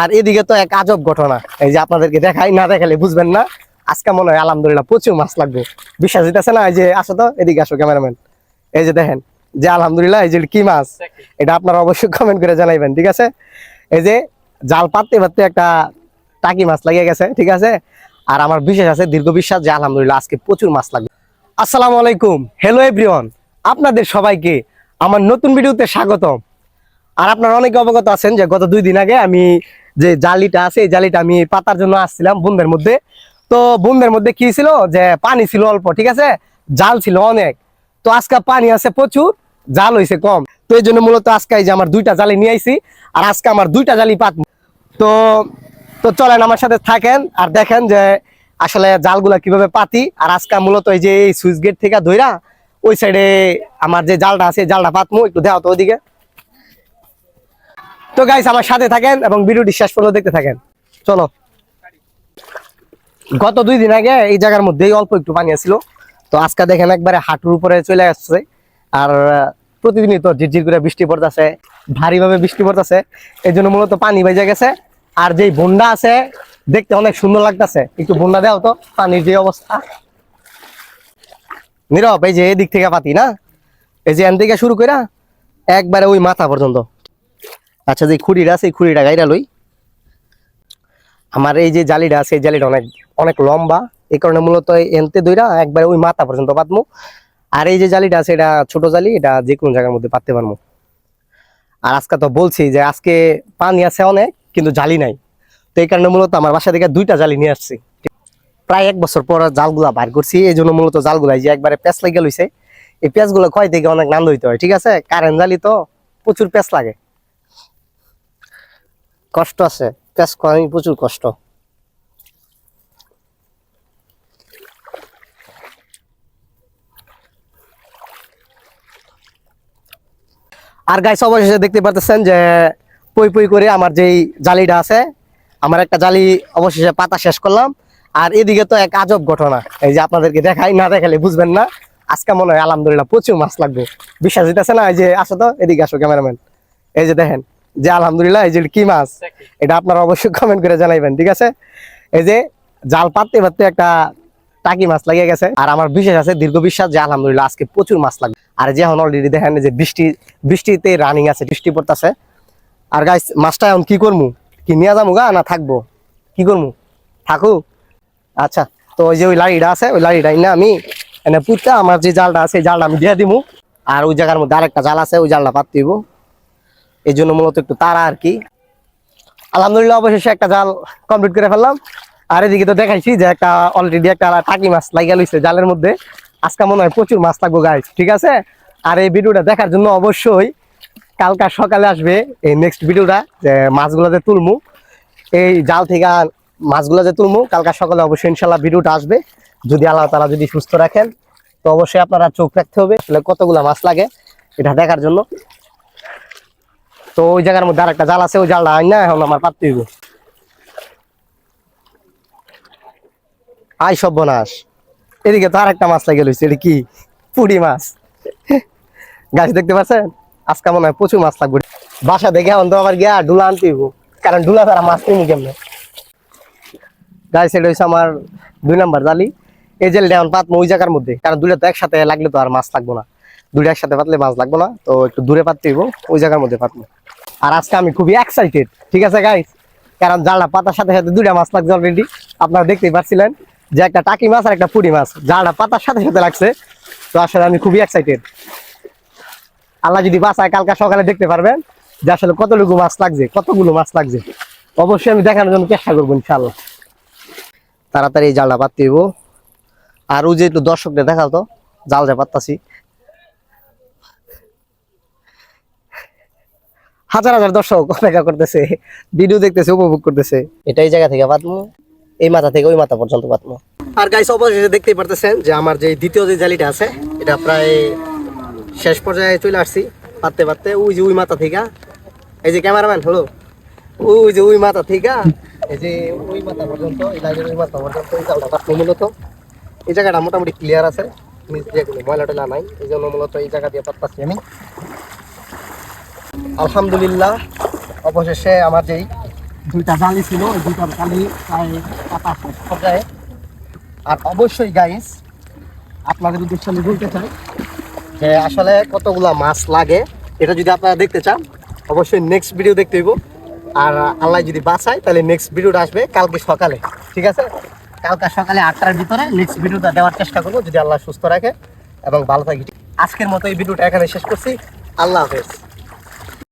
আর এদিকে তো এক আজব ঘটনা। এই যে আপনাদেরকে দেখাই, না দেখালে বুঝবেন না। আজকে মনে হয় আলহামদুলিল্লাহ প্রচুর মাছ লাগবে। বিশ্বাস দিতেছে না, এই যে আসো তো, এদিকে আসো ক্যামেরাম্যান এই যে দেখেন, যে আলহামদুলিল্লাহ, এই যে কি মাছ? এটা আপনারা অবশ্যই কমেন্ট করে জানাইবেন, ঠিক আছে? এই যে জাল পাততে পাততে একটা টাকি মাছ লাগিয়ে গেছে, ঠিক আছে? আর আমার বিশেষ আছে দীর্ঘ বিশ্বাস যে আলহামদুলিল্লাহ আজকে প্রচুর মাছ লাগবে। আসসালামু আলাইকুম। হ্যালো এভরিওয়ান আপনাদের সবাইকে আমার নতুন ভিডিওতে স্বাগতম। আর আপনারা অনেকে অবগত আছেন যে গত দুই দিন আগে আমি যে জালিটা আছে, এই জালিটা আমি পাতার জন্য আসছিলাম বন্ধের মধ্যে। তো বন্ধের মধ্যে কি ছিল? যে পানি ছিল অল্প, ঠিক আছে? জাল ছিল অনেক। তো আজকে পানি আছে প্রচুর, জাল হয়েছে কম। তো এই জন্য মূলত আজকে এই যে আমার দুইটা জালি নিয়ে আইছি, আর আজকে আমার দুইটা জালি পাত তো তো চলেন আমার সাথে থাকেন আর দেখেন যে আসলে জালগুলা কীভাবে পাতি। আর আজকে মূলত এই যে সুইচ গেট থেকে ধইরা, ওই সাইডে আমার যে জালটা আছে জালটা পাতমু, একটু দেওয়া তো ওইদিকে। তো গাইস আমার সাথে থাকেন এবং ভিডিওটি শেষ পর্যন্ত দেখতে থাকেন। চলো। গত দুই দিন আগে এই জায়গার মধ্যেই অল্প একটু পানি আছিল। তো আজকে দেখেন একবারে হাঁটুর উপরে চলে আসছে। আর প্রতিদিনই তো ঝিরঝির করে বৃষ্টি পড়তেছে, ভারীভাবে বৃষ্টি পড়তেছে। এই জন্য মূলত পানি বেজে গেছে। আর যেই বন্যা আছে, দেখতে অনেক সুন্দর লাগতেছে। একটু বন্যা দাও তো পানির যে অবস্থা। নীরব, এই যে এদিক থেকে পাতি, না? এই যে এন থেকে শুরু করে একবারে ওই মাথা পর্যন্ত। আচ্ছা যে খুঁড়িটা আছে, এই খুঁড়িটা গাইরা লই। আমার এই যে জালিটা আছে, এই জালিটা অনেক অনেক লম্বা। এই কারণে মূলত এনতে দইরা একবারে ওই মাথা পর্যন্ত পাতমু আর এই যে জালিটা আছে, এটা ছোট জালি, এটা যে কোনো জায়গার মধ্যে পাততে পারব আর আজকে তো বলছি যে, আজকে পানি আছে অনেক, কিন্তু জালি নাই। তো এই কারণে মূলত আমার বাসা থেকে দুইটা জালি নিয়ে আসছি। প্রায় এক বছর পর জালগুলা বার করছি। এই জন্য মূলত জালগুলা যে একবারে প্যাঁচ লেগে লইছে। এই প্যাঁচগুলো ক্ষয় থেকে অনেক নান্দ হইতে হয়, ঠিক আছে? কারেন্ট জালি তো প্রচুর প্যাঁচ লাগে। কষ্ট আছে প্যাঁচ করাই প্রচুর কষ্ট। আর গাইস অবশেষে দেখতে পারতেছেন যে, পই পই করে আমার যেই জালিটা আছে, আমার একটা জালি অবশেষে পাতা শেষ করলাম। আর এদিকে তো এক আজব ঘটনা, এই যে আপনাদেরকে দেখাই, না দেখালে বুঝবেন না। আজকে মনে হয় আলহামদুলিল্লাহ প্রচুর মাছ লাগবে। বিশ্বাস দিতেছে না, এই যে আসো তো, এদিকে আসো ক্যামেরাম্যান। এই যে দেখেন যে আলহামদুলিল্লাহ এই যে কি মাছ এটা আপনারা অবশ্যই কমেন্ট করে জানাইবেন ঠিক আছে? এই যে জাল পাততে পাততে একটা টাকি মাছ লাগিয়ে গেছে। আর আমার বিশেষ আছে দীর্ঘ বিশ্বাস যে আলহামদুলিল্লাহ আজকে প্রচুর মাছ লাগবে। আর যে এখন অলরেডি দেখেন যে বৃষ্টি বৃষ্টিতে রানিং আছে বৃষ্টি পড়তেছে। আর গাইস মাছটা এখন কি করব কি নিয়ে যাব গা না থাকব? কি করব থাকু? আচ্ছা তো ওই যে ওই লাড়িটা আছে ওই লাড়িটা না আমি এনে পুঁতটা আমার যে জালটা আছে জালটা আমি দিয়ে দিবো আর ওই জায়গার মধ্যে আরেকটা জাল আছে ওই জালটা পাত দিব এই জন্য মূলত একটু তারা আর কি। আলহামদুলিল্লাহ, অবশেষে একটা জাল কমপ্লিট করে ফেললাম। আর এদিকে তো দেখাইছি যে একটা অলরেডি একটা টাকি মাছ লাগিয়ে লইছে জালের মধ্যে। আজকে মনে হয় প্রচুর মাছ থাকব গাইস ঠিক আছে? আর এই ভিডিওটা দেখার জন্য অবশ্যই কালকা সকালে আসবে এই নেক্সট ভিডিওটা যে মাছগুলো যে তুলমু। এই জাল থেকে মাছগুলো যে তুলমু, কালকা সকালে অবশ্যই ইনশাল্লাহ ভিডিওটা আসবে। যদি আল্লাহ তালা যদি সুস্থ রাখেন, তো অবশ্যই আপনারা চোখ রাখতে হবে। তাহলে কতগুলা মাছ লাগে, এটা দেখার জন্য। তো ওই জায়গার মধ্যে আর একটা জাল আছে, ওই জালটা আইন না, এখন আমার পাততে হইব। আই এদিকে তো আর একটা মাছ লাগে লইছে, এটা কি? পুড়ি মাছ। গাছ দেখতে পাচ্ছেন? আজকে মনে হয় প্রচুর মাছ লাগবে। বাসা দেখে এখন তো আবার গিয়া ডুলা আনতে হইব। কারণ ডুলা তারা মাছ কিনি কেমনে? গাছ এটা হচ্ছে আমার দুই নাম্বার জালি। এই জেলটা এখন পাতমো ওই জায়গার মধ্যে, কারণ দুইটা তো একসাথে লাগলে তো আর মাছ লাগবো না। দুইটা একসাথে পাতলে মাছ লাগবো না, তো একটু দূরে পাততে হইব, ওই জায়গার মধ্যে পাতবো। আর আজকে আমি খুবই এক্সাইটেড ঠিক আছে গাইস কারণ জালটা পাতার সাথে সাথে দুইটা মাছ লাগছে অলরেডি আপনারা দেখতেই পাচ্ছিলেন যে একটা টাকি মাছ আর একটা পুরি মাছ, জালটা পাতার সাথে সাথে লাগছে, তো আসলে আমি খুবই এক্সাইটেড আল্লাহ যদি বাসায় কালকা সকালে দেখতে পারবেন যে আসলে কতটুকু মাছ লাগছে, কতগুলো মাছ লাগছে। অবশ্যই আমি দেখানোর জন্য চেষ্টা করব ইনশাল্লাহ তাড়াতাড়ি জালটা পাততে আর ওই যে একটু দর্শকদের দেখাও তো জাল যা পাত্তাছি হাজার হাজার দর্শক অপেক্ষা করতেছে ভিডিও দেখতেছে উপভোগ করতেছে। এটা এই জায়গা থেকে পাতমু এই মাথা থেকে ওই মাথা পর্যন্ত পাতমু আর গাইস অবশেষে দেখতেই পারতেছেন যে আমার যে দ্বিতীয় যে জালিটা আছে এটা প্রায় শেষ পর্যায়ে চলে আসছি। পাততে পাততে ওই যে ওই মাথা থেকে এই যে ক্যামেরাম্যান হলো ওই যে ওই মাথা থেকে এই যে ওই মাথা পর্যন্ত এই লাইনের ওই মাথা পর্যন্ত এই জালটা পাতমু মূলত। এই জায়গাটা মোটামুটি ক্লিয়ার আছে ময়লা টয়লা নাই এই জন্য মূলত এই জায়গা দিয়ে পাততাছি আমি। আলহামদুলিল্লাহ, অবশেষে আমার যেই দুইটা জালি ছিল, ওই দুইটা জালি প্রায় আর অবশ্যই গাইস আপনাদের উদ্দেশ্যে আমি বলতে চাই যে আসলে কতগুলা মাছ লাগে, এটা যদি আপনারা দেখতে চান, অবশ্যই নেক্সট ভিডিও দেখতে হইব। আর আল্লাহ যদি বাঁচায়, তাহলে নেক্সট ভিডিওটা আসবে কালকে সকালে, ঠিক আছে? কালকে সকালে আটটার ভিতরে নেক্সট ভিডিওটা দেওয়ার চেষ্টা করব, যদি আল্লাহ সুস্থ রাখে। এবং ভালো থাকি। আজকের মতো এই ভিডিওটা এখানে শেষ করছি। আল্লাহ হাফেজ।